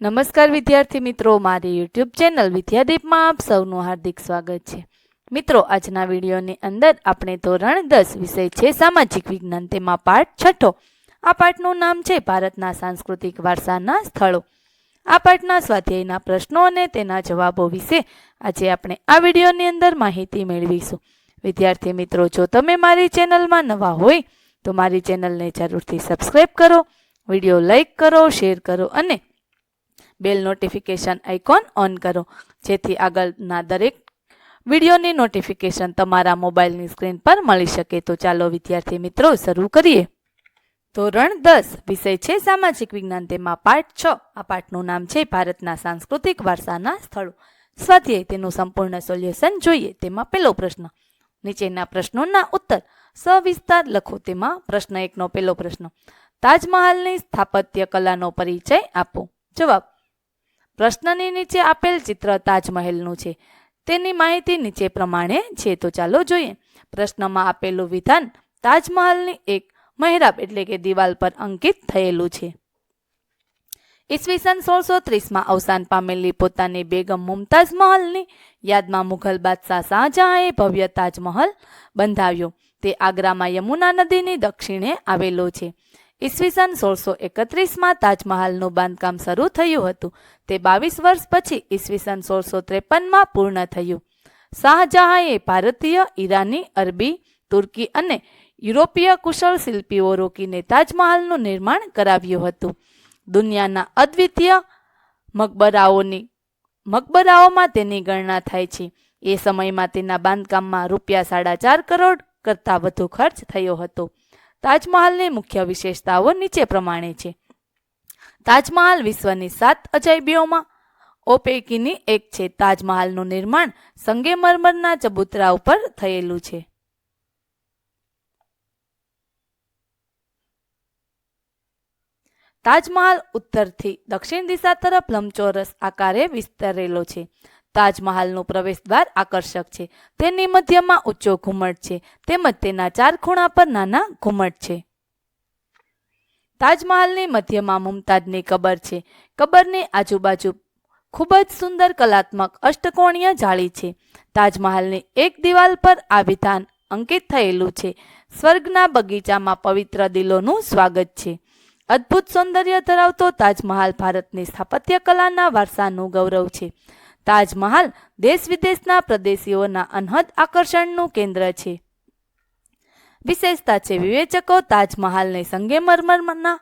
નમસ્કાર વિદ્યાર્થી મિત્રો, મારી યુટ્યુબ ચેનલ વિદ્યાદીપમાં આપ સૌનું હાર્દિક સ્વાગત છે. મિત્રો, આજના વિડીયોની અંદર આપણે ધોરણ દસ વિષય છે, સામાજિક વિજ્ઞાન. તેમાં પાઠ છઠ્ઠો. આ પાઠનું નામ છે, ભારતના સાંસ્કૃતિક વારસાના સ્થળો. આ પાઠના સ્વાધ્યાયના પ્રશ્નો અને તેના જવાબો વિશે આજે આપણે આ વિડીયોની અંદર માહિતી મેળવીશું. વિદ્યાર્થી મિત્રો, જો તમે મારી ચેનલમાં નવા હોય, તો મારી ચેનલને જરૂરથી સબસ્ક્રાઈબ કરો, વીડિયો લાઈક કરો, શેર કરો અને બેલ નોટિફિકેશન આઇકોન ઓન કરો. જેથી આગળના દરેક વિડીયોની નોટિફિકેશન તમારા મોબાઈલની સ્ક્રીન પર મળી શકે. તો ચાલો વિદ્યાર્થી મિત્રો, શરૂ કરીએ. ધોરણ દસ, વિષય છે સામાજિક વિજ્ઞાન. તેમાં પાઠ છ. આ પાઠનું નામ છે ભારતના સાંસ્કૃતિક વારસાના સ્થળો. સ્વાધ્યાય, તેનું સંપૂર્ણ સોલ્યુશન જોઈએ. તેમાં પહેલો પ્રશ્ન. નીચેના પ્રશ્નોના ઉત્તર. સવિસ્તાર લખો. તેમાં પ્રશ્ન એકનો પહેલો પ્રશ્ન. તાજમહાલની સ્થાપત્ય કલાનો પરિચય આપો. જવાબ. પ્રશ્નની નીચે આપેલ ચિત્ર તાજમહેલનું છે. તેની માહિતી નીચે પ્રમાણે છે. તો ચાલો જોઈએ. પ્રશ્નમાં આપેલું વિધાન તાજમહલની એક મહેરાબ એટલે કે દિવાલ પર અંકિત થયેલું છે. ઈસવીસન સોળસો ત્રીસમાં અવસાન પામેલી પોતાની બેગમ મુમતાઝ મહલની યાદમાં મુઘલ બાદશાહ શાહજહાંએ ભવ્ય તાજમહલ બંધાવ્યો. તે આગ્રામાં યમુના નદીની દક્ષિણે આવેલો છે. ઈસવીસન સોળસો એકત્રીસમાં તાજમહાલનું બાંધકામ શરૂ થયું હતું. તે બાવીસ વર્ષ પછી ઈસવીસન સોળસો ત્રેપનમાં પૂર્ણ થયું. શાહજહાંએ ભારતીય, ઈરાની, અરબી, તુર્કી અને યુરોપીય કુશળ શિલ્પીઓ રોકીને તાજમહાલનું નિર્માણ કરાવ્યું હતું. દુનિયાના અદ્વિતીય મકબરાઓની, મકબરાઓમાં તેની ગણના થાય છે. એ સમયમાં તેના બાંધકામમાં રૂપિયા સાડા ચાર કરોડ કરતાં વધુ ખર્ચ થયો હતો. તાજમહાલની મુખ્ય વિશેષતાઓ નીચે પ્રમાણે છે. તાજમહાલ વિશ્વની સાત અજાયબીઓમાં ઓ એક છે. તાજમહાલનું નિર્માણ સંગેમરમરના ચબૂતરા ઉપર થયેલું છે. તાજમહાલ ઉત્તરથી દક્ષિણ દિશા તરફ લંબચોરસ આકારે વિસ્તરેલો છે. તાજમહાલનું પ્રવેશદ્વાર આકર્ષક છે. તેની મધ્યમાં ઊંચો ઘુમટ છે. તેમજ તેના ચાર ખૂણા પર નાના ઘુમટ છે. તાજમહાલની મધ્યમાં મુમતાજની કબર છે. કબરની આજુબાજુ ખૂબ જ સુંદર કલાત્મક અષ્ટકોણીય જાળી છે. તાજમહાલની એક દિવાલ પર આ વિધાન અંકિત થયેલું છે. સ્વર્ગના બગીચામાં પવિત્ર દિલોનું સ્વાગત છે. અદ્ભુત સૌંદર્ય ધરાવતો તાજમહાલ ભારતની સ્થાપત્ય કલાના વારસાનું ગૌરવ છે. તાજમહાલ દેશ વિદેશના પ્રદેશીઓના અનહદ આકર્ષણનું કેન્દ્ર છે. વિશેષતા છે વિવેચકો તાજમહાલને સંગેમરમરના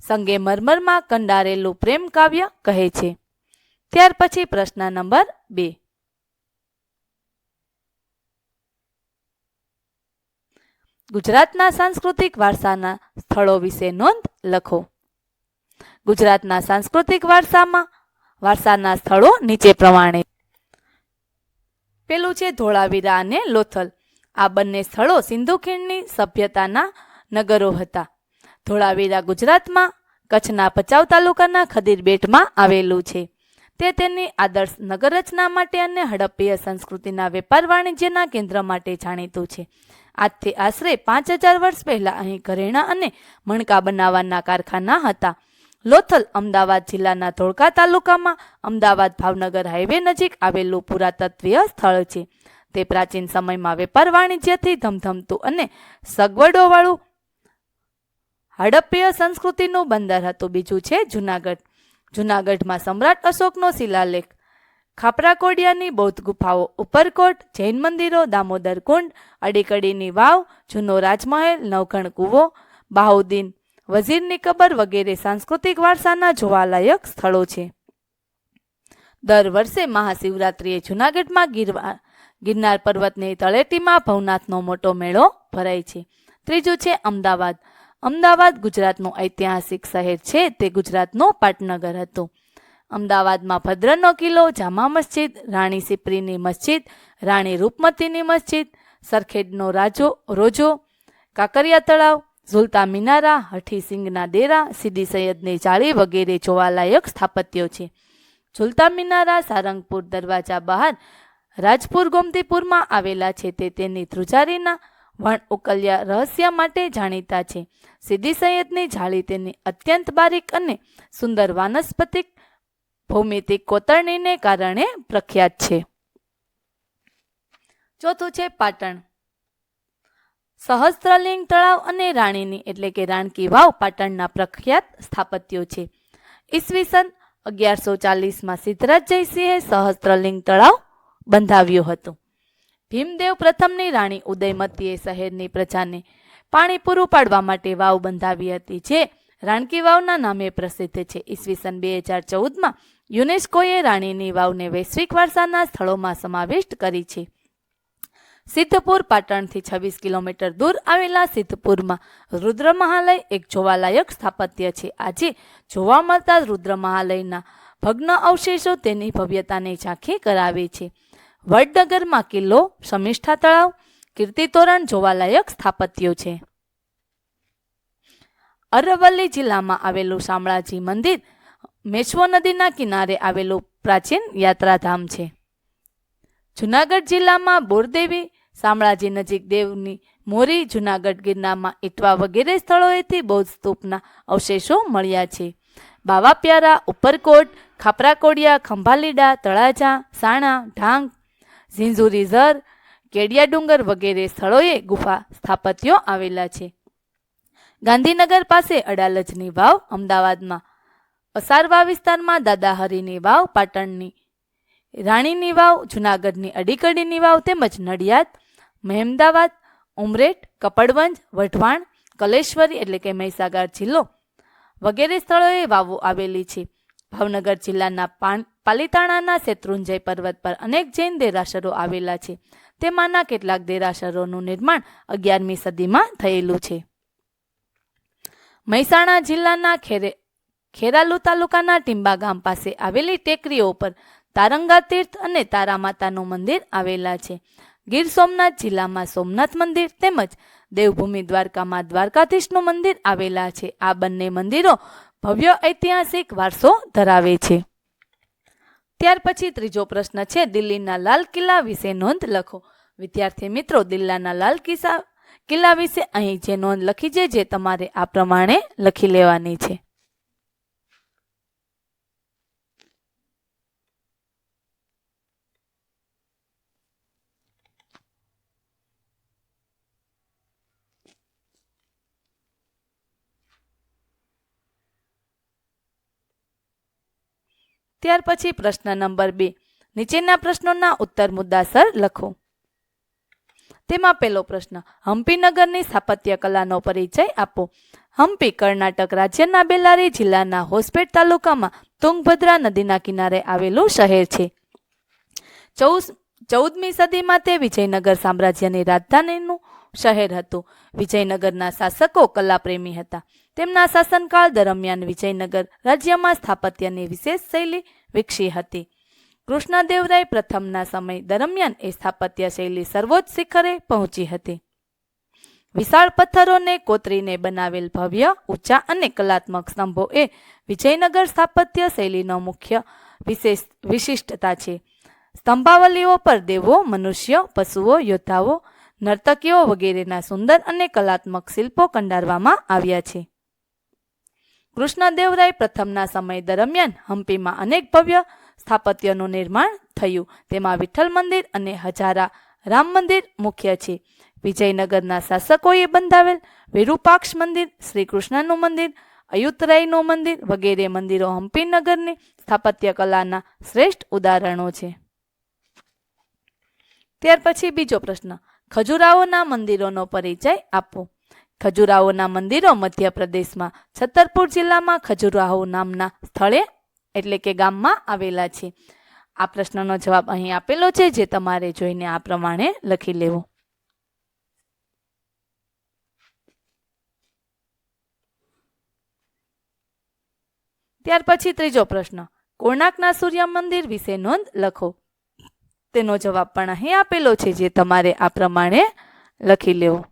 સંગેમરમરમાં કંડારેલું પ્રેમ કાવ્ય કહે છે. ત્યાર પછી પ્રશ્ન નંબર બે. ગુજરાતના સાંસ્કૃતિક વારસાના સ્થળો વિશે નોંધ લખો. ગુજરાતના સાંસ્કૃતિક વારસામાં વારસાના સ્થળો નીચે પ્રમાણે. પેલું છે ધોળાવીરા અને લોથલ. આ બંને સ્થળો સિંધુ ખીણની સભ્યતાના નગરો હતા. ધોળાવીરા ગુજરાતમાં, કચ્છના ભચાઉ તાલુકાના ખદીર બેટમાં આવેલું છે. તે તેની આદર્શ નગર રચના માટે અને હડપ્પીય સંસ્કૃતિના વેપાર વાણિજ્યના કેન્દ્ર માટે જાણીતું છે. આજથી આશરે પાંચ હજાર વર્ષ પહેલાં અહીં ઘરેણા અને મણકા બનાવવાના કારખાના હતા. લોથલ અમદાવાદ જિલ્લાના ધોળકા તાલુકામાં અમદાવાદ ભાવનગર હાઈવે નજીક આવેલું પુરાતત્વીય સ્થળ છે. તે પ્રાચીન સમયમાં વેપાર વાણિજ્યથી ધમધમતું અને સગવડોવાળું હડપ્પીય સંસ્કૃતિનું બંદર હતું. બીજું છે જુનાગઢ. જુનાગઢમાં સમ્રાટ અશોકનો શિલાલેખ, ખાપરાકોડિયાની બૌદ્ધ ગુફાઓ, ઉપરકોટ, જૈન મંદિરો, દામોદર કુંડ, અડીકડીની વાવ, જૂનો રાજમહેલ નવઘણ કૂવો બાહુદ્દીન વઝીરની કબર વગેરે સાંસ્કૃતિક વારસાના જોવાલાયક સ્થળો છે. દર વર્ષે મહાશિવરાત્રિએ જૂનાગઢમાં ગીરવા, ગિરનાર પર્વતની તળેટીમાં ભવનાથનો મોટો મેળો ભરાય છે. ત્રીજું છે અમદાવાદ. અમદાવાદ ગુજરાતનું ઐતિહાસિક શહેર છે, તે ગુજરાતનું પાટનગર હતું. અમદાવાદમાં ભદ્રનો કિલ્લો, જામા મસ્જિદ, રાણી સિપ્રીની મસ્જિદ, રાણી રૂપમતીની મસ્જિદ, સરખેડનો રાજો, રોજો, કાંકરિયા તળાવ ઝુલતા મિનારા હઠીસિંગના ડેરા સીદી સૈયદની જાળી વગેરે જોવાલાયક સ્થાપત્યો છે. ઝુલતા મિનારા સારંગપુર દરવાજા બહાર રાજપુર ગોમતીપુરમાં આવેલા છે તે તેની ધ્રુજારીના વણ ઉકલ્યા રહસ્ય માટે જાણીતા છે. સીદી સૈયદની જાળી તેની અત્યંત બારીક અને સુંદર વાનસ્પતિક ભૌમિતિક કોતરણીને કારણે પ્રખ્યાત છે. ચોથું છે પાટણ. સહસ્ત્રલિંગ તળાવ અને રાણીની એટલે કે રાણકી વાવ પાટણના પ્રખ્યાત સ્થાપત્યો છે. ઈસવીસન અગિયારસો ચાલીસમાં સિદ્ધરાજ જયસિંહે સહસ્ત્રલિંગ તળાવ બંધાવ્યું હતું. ભીમદેવ પ્રથમની રાણી ઉદયમતીએ શહેરની પ્રજાને પાણી પૂરું પાડવા માટે વાવ બંધાવી હતી, જે રાણકી વાવના નામે પ્રસિદ્ધ છે. ઈસવીસન બે હજાર ચૌદમાં યુનેસ્કોએ રાણીની વાવને વૈશ્વિક વારસાના સ્થળોમાં સમાવિષ્ટ કરી છે. સિદ્ધપુર પાટણથી છવ્વીસ કિલોમીટર દૂર આવેલા સિદ્ધપુરમાં રુદ્ર મહાલય એક જોવાલાયક સ્થાપત્ય છે. આજે જોવા મળતા રુદ્ર મહાલયના ભગ્ન અવશેષો તેની ભવ્યતાને ઝાંખી કરાવે છે. વડનગરમાં કિલ્લો, સમિષ્ઠા તળાવ કીર્તિતોરણ જોવાલાયક સ્થાપત્યો છે. અરવલ્લી જિલ્લામાં આવેલું શામળાજી મંદિર મેશ્વો નદીના કિનારે આવેલું પ્રાચીન યાત્રાધામ છે. જુનાગઢ જિલ્લામાં બોરદેવી શામળાજી નજીક દેવની મોરી જુનાગઢ ગિરનામાં ઇટવા વગેરે સ્થળોએથી બૌદ્ધ સ્તૂપના અવશેષો મળ્યા છે. બાવા પ્યારા ઉપરકોટ, ખાપરાકોડિયા, ખંભાલીડા, તળાજા, સાણા, ઢાંગ, ઝીંઝુરી ઝર, કેડિયા ડુંગર વગેરે સ્થળોએ ગુફા સ્થાપત્યો આવેલા છે. ગાંધીનગર પાસે અડાલજની વાવ, અમદાવાદમાં અસારવા વિસ્તારમાં દાદાહરીની વાવ, પાટણની રાણીની વાવ, જુનાગઢની અડીકડીની વાવ તેમજ નડિયાદ મહેમદાવાદ ઉમરેઠ, કપડવંજ, વઢવાણ, કલેશ્વરી એટલે કે મહીસાગર જિલ્લો વગેરે સ્થળોએ વાવો આવેલી છે. ભાવનગર જિલ્લાના પાન પાલિતાણાના શેત્રુંજય પર્વત પર અનેક જૈન દેરાસરો આવેલા છે. તેમાંના કેટલાક દેરાસરોનું નિર્માણ અગિયારમી સદીમાં થયેલું છે. મહેસાણા જિલ્લાના ખેરે ખેરાલુ તાલુકાના ટીંબા ગામ પાસે આવેલી ટેકરીઓ પર તારંગા તીર્થ અને તારા માતાનું મંદિર આવેલા છે. ગીર સોમનાથ જિલ્લામાં સોમનાથ મંદિર તેમજ દેવભૂમિ દ્વારકામાં દ્વારકાધીશનું મંદિર આવેલા છે. આ બંને મંદિરો ભવ્ય ઐતિહાસિક વારસો ધરાવે છે. ત્યાર પછી ત્રીજો પ્રશ્ન છે, દિલ્હીના લાલ કિલ્લા વિશે નોંધ લખો. વિદ્યાર્થી મિત્રો, દિલ્હીના લાલ કિસ્સા કિલ્લા વિશે અહીં જે નોંધ લખી છે, જે તમારે આ પ્રમાણે લખી લેવાની છે. ત્યાર પછી પ્રશ્ન નંબર બે. નીચેના પ્રશ્નોના ઉત્તર મુદ્દાસર લખો. તેમાં પહેલો પ્રશ્ન હમ્પીનગરની સ્થાપત્ય કલાનો પરિચય આપો. હમ્પી કર્ણાટક રાજ્યના બેલારી જિલ્લાના હોસ્પેટ તાલુકામાં તુંગભદ્રા નદીના કિનારે આવેલું શહેર છે. ચૌદ, ચૌદમી સદીમાં તે વિજયનગર સામ્રાજ્યની રાજધાનીનું શહેર હતું. વિજયનગરના શાસકો કલાપ્રેમી હતા. તેમના શાસનકાળ દરમિયાન વિજયનગર રાજ્યમાં સ્થાપત્યની વિશેષ શૈલી વિકસી હતી. કૃષ્ણદેવરાય પ્રથમના સમય દરમિયાન એ સ્થાપત્ય શૈલી સર્વોચ્ચ શિખરે પહોંચી હતી. વિશાળ પથ્થરોને કોતરીને બનાવેલ ભવ્ય, ઊંચા અને કલાત્મક સ્તંભો એ વિજયનગર સ્થાપત્ય શૈલીનો મુખ્ય વિશેષ વિશિષ્ટતા છે. સ્તંભાવલીઓ પર દેવો, મનુષ્ય, પશુઓ, યોદ્ધાઓ નર્તકીઓ વગેરેના સુંદર અને કલાત્મક શિલ્પો કંડારવામાં આવ્યા છે. કૃષ્ણદેવરાય પ્રથમના સમય દરમિયાન હમ્પીમાં અનેક ભવ્ય સ્થાપત્યનું નિર્માણ થયું. તેમાં વિઠ્ઠલ મંદિર અને હજારા રામ મંદિર મુખ્ય છે. વિજયનગરના શાસકોએ બંધાવેલ વિરૂપાક્ષ મંદિર શ્રી કૃષ્ણનું મંદિર, અયુતરાયનું મંદિર વગેરે મંદિરો હમ્પી નગરની સ્થાપત્ય કલાના શ્રેષ્ઠ ઉદાહરણો છે. ત્યાર પછી બીજો પ્રશ્ન. ખજુરાહોના મંદિરોનો પરિચય આપો. ખજુરાહોના મંદિરો મધ્યપ્રદેશમાં છતરપુર જિલ્લામાં ખજુરાહો નામના સ્થળે એટલે કે ગામમાં આવેલા છે. આ પ્રશ્નનો જવાબ અહીં આપેલો છે, જે તમારે જોઈને આ પ્રમાણે લખી લેવો. ત્યાર પછી ત્રીજો પ્રશ્ન. કોણાકના સૂર્ય મંદિર વિશે નોંધ લખો. તેનો જવાબ પણ અહીં આપેલો છે, જે તમારે આ પ્રમાણે લખી લેવો.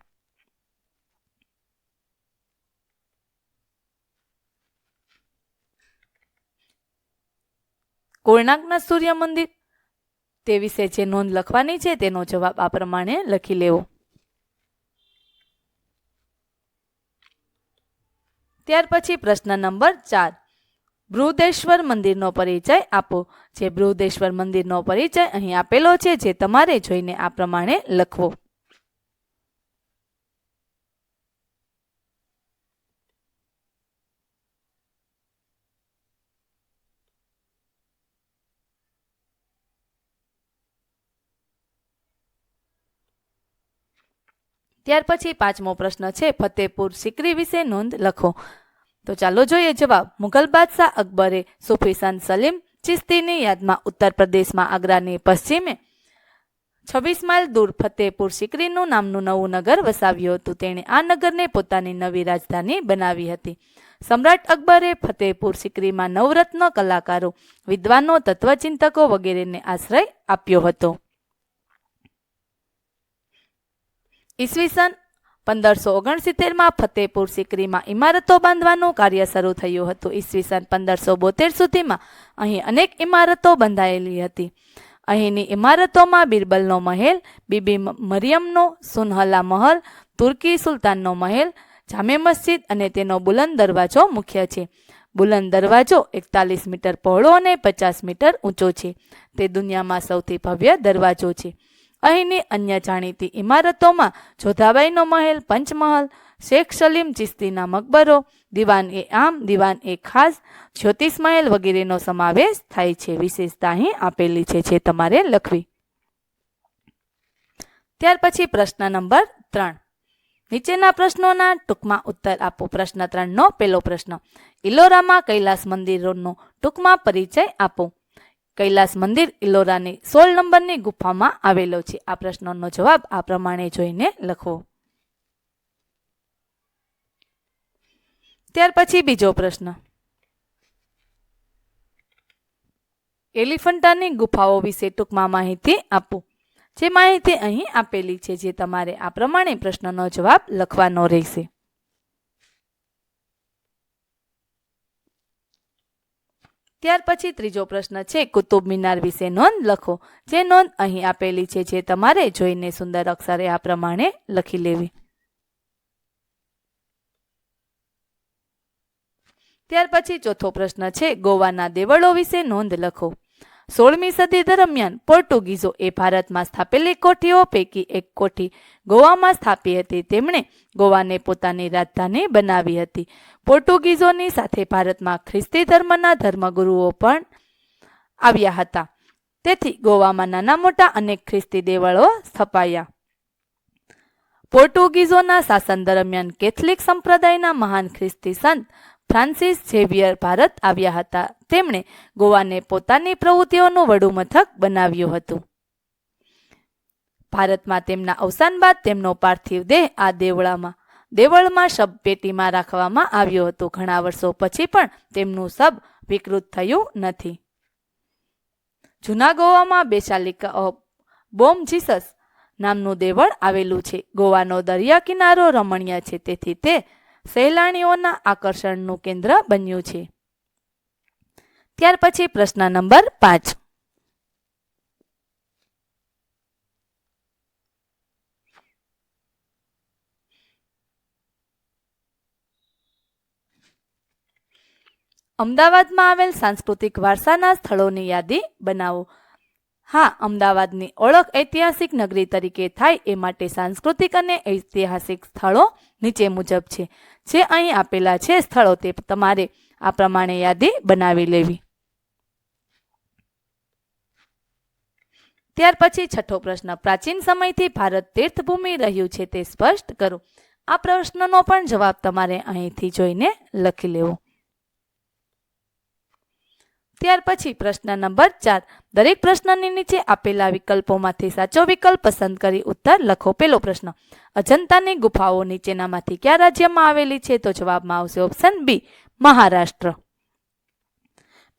કોણાર્કના સૂર્ય મંદિર. તે વિશે જે નોંધ લખવાની છે, તેનો જવાબ આ પ્રમાણે લખી લેવો. ત્યાર પછી પ્રશ્ન નંબર ચાર. બૃહદેશ્વર મંદિરનો પરિચય આપો. જે બૃહદેશ્વર મંદિરનો પરિચય અહીં આપેલો છે, જે તમારે જોઈને આ પ્રમાણે લખવો. ત્યાર પછી પાંચમો પ્રશ્ન છે ફતેપુર સિકરી વિશે નોંધ લખો. તો ચાલો જોઈએ જવાબ. મુઘલ બાદશાહ અકબરે સુફીસન સલીમ ચિસ્તીની યાદમાં ઉત્તર પ્રદેશમાં આગ્રાની પશ્ચિમે છવ્વીસ માઇલ દૂર ફતેપુર સિકરીનું નામનું નવું નગર વસાવ્યું હતું. તેણે આ નગરને પોતાની નવી રાજધાની બનાવી હતી. સમ્રાટ અકબરે ફતેપુર સિકરીમાં નવરત્ન કલાકારો, વિદ્વાનો, તત્વચિંતકો વગેરેને આશ્રય આપ્યો હતો. ઈસવીસન પંદરસો ઓગણસિત્તેરમાં ફતેપુર સિકરીમાં ઇમારતો બાંધવાનું કાર્ય શરૂ થયું હતું. ઈસવીસન પંદરસો બોતેર સુધીમાં અહીં અનેક ઇમારતો બંધાયેલી હતી. અહીંની ઇમારતોમાં બિરબલનો મહેલ, બીબી મરિયમનો સુનહલા મહલ, તુર્કી સુલતાનનો મહેલ, જામે મસ્જિદ અને તેનો બુલંદ દરવાજો મુખ્ય છે. બુલંદ દરવાજો એકતાલીસ મીટર પહોળો અને પચાસ મીટર ઊંચો છે. તે દુનિયામાં સૌથી ભવ્ય દરવાજો છે. અહીંની અન્ય જાણીતી ઇમારતોમાં જોધાબાઈનો મહેલ, પંચમહલ, શેખ સલીમ ચિસ્તીના મકબરો, દિવાન એ આમ, દિવાન એ ખાસ, જ્યોતિષ મહેલ વગેરેનો સમાવેશ થાય છે. વિશેષતા અહીં આપેલી છે, જે તમારે લખવી. ત્યાર પછી પ્રશ્ન નંબર ત્રણ. નીચેના પ્રશ્નોના ટૂંકમાં ઉત્તર આપો. પ્રશ્ન ત્રણનો પહેલો પ્રશ્ન. ઇલોરામાં કૈલાસ મંદિરોનો ટૂંકમાં પરિચય આપો. કૈલાસ મંદિર ઇલોરાની સોળ નંબરની ગુફામાં આવેલો છે. આ પ્રશ્નનો જવાબ આ પ્રમાણે જોઈને લખવો ત્યાર પછી બીજો પ્રશ્ન. એલિફન્ટાની ગુફાઓ વિશે ટૂંકમાં માહિતી આપો. જે માહિતી અહીં આપેલી છે, જે તમારે આ પ્રમાણે પ્રશ્નનો જવાબ લખવાનો રહેશે. ત્યાર પછી ત્રીજો પ્રશ્ન છે, કુતુબ મિનાર વિશે નોંધ લખો. જે નોંધ અહીં આપેલી છે, જે તમારે જોઈને સુંદર અક્ષરે આ પ્રમાણે લખી લેવી. ત્યાર પછી ચોથો પ્રશ્ન છે, ગોવાના દેવળો વિશે નોંધ લખો. સોળમી સદી દરમિયાન પોર્ટુગીઝો એ ભારતમાં સ્થાપેલી કોઠીઓ પૈકી એક કોઠી ગોવામાં સ્થાપી હતી. તેમણે ગોવાને પોતાની રાજધાની બનાવી હતી. પોર્ટુગીઝોની સાથે ભારતમાં ખ્રિસ્તી ધર્મના ધર્મગુરુઓ પણ આવ્યા હતા. તેથી ગોવામાં નાના મોટા અનેક ખ્રિસ્તી દેવળો સ્થપાયા. પોર્ટુગીઝોના શાસન દરમિયાન કેથલિક સંપ્રદાયના મહાન ખ્રિસ્તી સંત ફ્રાન્સિસ ઝેવિયર ભારત આવ્યા હતા. તેમણે ગોવાને પોતાની પ્રવૃત્તિઓનું વડુ મથક બનાવ્યું હતું. ભારતમાં તેમના અવસાન બાદ તેમનો પાર્થિવ દેહ આ દેવળામાં, દેવળમાં શબ પેટીમાં રાખવામાં આવ્યો હતો. ઘણા વર્ષો પછી પણ તેમનું શબ વિકૃત થયું નથી. જૂના ગોવામાં બેસાલિકા બોમ જીસસ નામનું દેવળ આવેલું છે. ગોવાનો દરિયા કિનારો રમણીય છે. તેથી તે સહેલાણીઓના આકર્ષણનું કેન્દ્ર બન્યું છે. ત્યાર પછી પ્રશ્ન નંબર પાંચ. અમદાવાદમાં આવેલ સાંસ્કૃતિક વારસાના સ્થળોની યાદી બનાવો. હા, અમદાવાદની ઓળખ ઐતિહાસિક નગરી તરીકે થાય એ માટે સાંસ્કૃતિક અને ઐતિહાસિક સ્થળો નીચે મુજબ છે. જે અહીં આપેલા છે સ્થળો તે તમારે આ પ્રમાણે યાદી બનાવી લેવી. ત્યાર પછી છઠ્ઠો પ્રશ્ન. પ્રાચીન સમયથી ભારત તીર્થભૂમિ રહ્યું છે તે સ્પષ્ટ કરો. આ પ્રશ્નનો પણ જવાબ તમારે અહીંથી જોઈને લખી લેવો. ત્યાર પછી પ્રશ્ન નંબર ચાર. દરેક પ્રશ્નની નીચે આપેલા વિકલ્પોમાંથી સાચો વિકલ્પ પસંદ કરી ઉત્તર લખો. પેલો પ્રશ્ન, અજંતાની ગુફાઓ નીચેનામાંથી કયા રાજ્યમાં આવેલી છે? તો જવાબમાં આવશે ઓપ્શન બી મહારાષ્ટ્ર.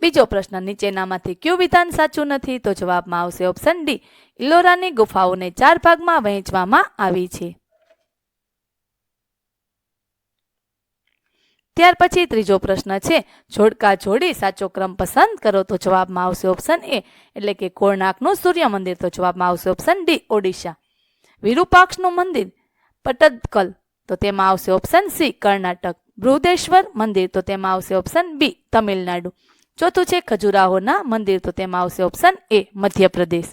બીજો પ્રશ્ન, નીચેનામાંથી કયું વિધાન સાચું નથી? તો જવાબમાં આવશે ઓપ્શન ડી ઇલોરાની ગુફાઓને ચાર ભાગમાં વહેંચવામાં આવી છે. ત્યાર પછી ત્રીજો પ્રશ્ન છે, જોડકા જોડી સાચો ક્રમ પસંદ કરો તો જવાબમાં આવશે ઓપ્શન એ એટલે કે કોળનાકનું સૂર્ય મંદિર તો જવાબમાં આવશે ઓપ્શન ડી ઓડિશા. વિરૂપાક્ષનું મંદિર, પટદકલ, તો તેમાં આવશે ઓપ્શન સી કર્ણાટક. બૃહદેશ્વર મંદિર, તો તેમાં આવશે ઓપ્શન બી તમિલનાડુ. ચોથું છે, ખજુરાહોના મંદિર, તો તેમાં આવશે ઓપ્શન એ મધ્યપ્રદેશ.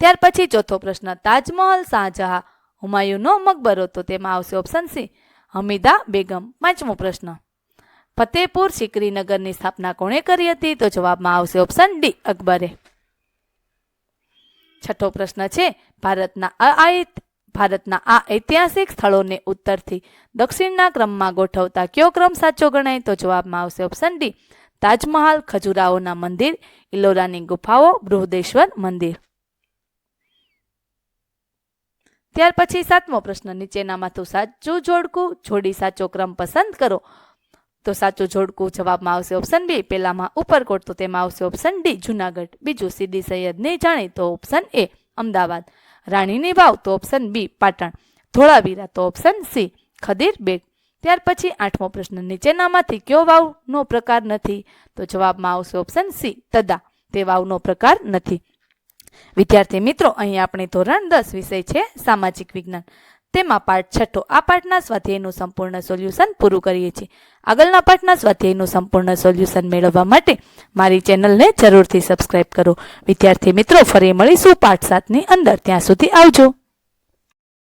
ત્યાર પછી ચોથો પ્રશ્ન, તાજમહલ શાહજહાં, હુમાયુનો મકબરો, તો તેમાં આવશે ઓપ્શન સી હમીદા બેગમ, પાંચમો પ્રશ્ન. ફતેપુર સિકરીનગરની સ્થાપના કોણે કરી હતી? તો જવાબમાં આવશે ઓપ્શન ડી અકબરે. છઠ્ઠો પ્રશ્ન છે, ભારતના આ ભારતના આ ઐતિહાસિક સ્થળોને ઉત્તરથી દક્ષિણના ક્રમમાં ગોઠવતા કયો ક્રમ સાચો ગણાય? તો જવાબમાં આવશે ઓપ્શન ડી તાજમહાલ ખજુરાહોના મંદિર, ઇલોરાની ગુફાઓ, બૃહદેશ્વર મંદિર. ત્યાર પછી સાતમો પ્રશ્ન નીચેનામાંથી સાચું જોડકું જોડી સાચો ક્રમ પસંદ કરો. તો સાચું જોડકું જવાબમાં આવશે ઓપ્શન બી, પેલામાં ઉપરકોટ તો તેમાં આવશે ઓપ્શન ડી, જુનાગઢ. બીજું સીદી નહીં જાણે તો ઓપ્શન એ, અમદાવાદ. રાણીની વાવ તો ઓપ્શન બી, પાટણ. ધોળાવીરા તો ઓપ્શન સી, ખદીર બેગ. ત્યાર પછી આઠમો પ્રશ્ન, નીચેનામાંથી કયો વાવનો પ્રકાર નથી? તો જવાબમાં આવશે ઓપ્શન સી, તદા. તે વાવનો પ્રકાર નથી. વિદ્યાર્થી મિત્રો, અહીં આપણે ધોરણ દસ વિષય છે સામાજિક વિજ્ઞાન. તેમાં પાઠ છઠ્ઠો, આ પાઠના સ્વાધ્યાયનું સંપૂર્ણ સોલ્યુશન પૂરું કરીએ છીએ. આગળના પાઠના સ્વાધ્યાયનું સંપૂર્ણ સોલ્યુશન મેળવવા માટે મારી ચેનલને જરૂરથી સબસ્ક્રાઇબ કરો. વિદ્યાર્થી મિત્રો, ફરી મળીશું પાઠ સાતની અંદર. ત્યાં સુધી આવજો.